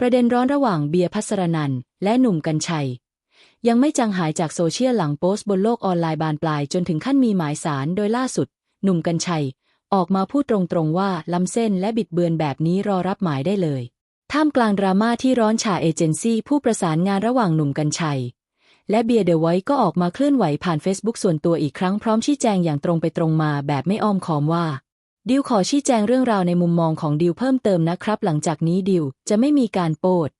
ประเด็นร้อนระหว่างเบียร์พัสรนันและหนุ่มกัญชัย ยังไม่จางหายจากโซเชียลหลังโพสต์บนโลกออนไลน์บานปลายจนถึงขั้นมีหมายสารโดยล่าสุด หนุ่มกัญชัย ออกมาพูดตรงๆว่าล้ำเส้นและบิดเบือนแบบนี้รอรับหมายได้เลย ท่ามกลางดราม่าที่ร้อนฉาเอเจนซี่ผู้ประสานงานระหว่างหนุ่มกัญชัย และเบียร์เดอะไวท์ก็ออกมาเคลื่อนไหวผ่าน Facebook ส่วนตัวอีกครั้งพร้อมชี้แจงอย่างตรงไปตรงมาแบบไม่อ้อมค้อมว่า ดิวขอชี้แจงเรื่องราวในมุมมองของดิวเพิ่มเติมนะครับ หลังจากนี้ดิวจะไม่มีการโปด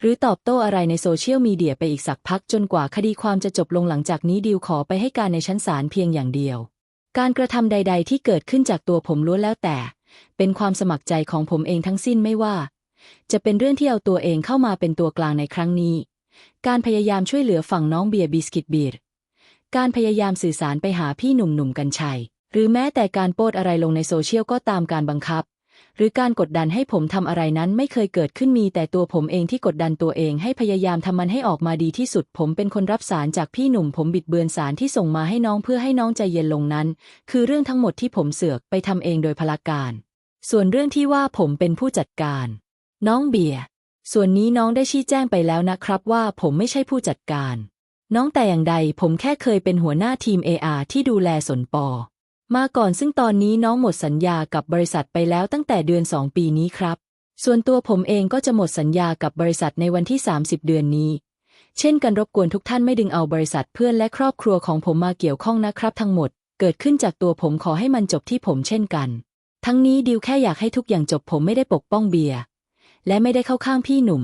หรือตอบโต้อะไรในโซเชียลมีเดียไปอีกสักพักจนกว่าคดีความจะจบลงหลังจากนี้ดิวขอไปให้การในชั้นศาลเพียงอย่างเดียว การกระทำใด ๆ ที่เกิดขึ้นจากตัวผมล้วนแล้วแต่ เป็นความสมัครใจของผมเองทั้งสิ้นไม่ว่า จะเป็นเรื่องที่เอาตัวเองเข้ามาเป็นตัวกลางในครั้งนี้ การพยายามช่วยเหลือฝั่งน้องเบียร์บิสกิตเบียร์การพยายามสื่อสารไปหาพี่หนุ่มหนุ่มกัญชัย หรือแม้แต่การโพสอะไรลงในโซเชียลก็ตามการบังคับ หรือการกดดันให้ผมทำอะไรนั้นไม่เคยเกิดขึ้นมีแต่ตัวผมเองที่กดดันตัวเองให้พยายามทำมันให้ออกมาดีที่สุด ผมเป็นคนรับสารจากพี่หนุ่ม ผมบิดเบือนสารที่ส่งมาให้น้องเพื่อให้น้องใจเย็นลงนั้น คือเรื่องทั้งหมดที่ผมเสือกไปทำเองโดยพลาการ ส่วนเรื่องที่ว่าผมเป็นผู้จัดการ น้องเบียร์ส่วนนี้น้องได้ชี้แจ้งไปแล้วนะครับว่าผมไม่ใช่ผู้จัดการ น้องแต่อย่างใดผมแค่เคยเป็นหัวหน้าทีม AR ที่ดูแลสนปอ มาก่อนซึ่งตอนนี้น้องหมดสัญญากับบริษัทไปแล้วตั้งแต่เดือน 2 ปีนี้ครับ ส่วนตัวผมเองก็จะหมดสัญญากับบริษัทในวันที่ 30 เดือนนี้ เช่นกันรบกวนทุกท่านไม่ดึงเอาบริษัทเพื่อนและครอบครัวของผมมาเกี่ยวข้องนะครับ ทั้งหมด เกิดขึ้นจากตัวผมขอให้มันจบที่ผมเช่นกัน ทั้งนี้ดิวแค่อยากให้ทุกอย่างจบผมไม่ได้ปกป้องเบียร์และไม่ได้เข้าข้างพี่หนุ่ม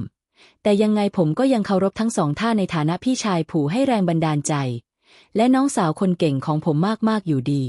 แต่ยังไงผมก็ยังเคารพทั้งสองท่านในฐานะพี่ชายผู้ให้แรงบันดาลใจ และน้องสาวคนเก่งของผมมากๆอยู่ดี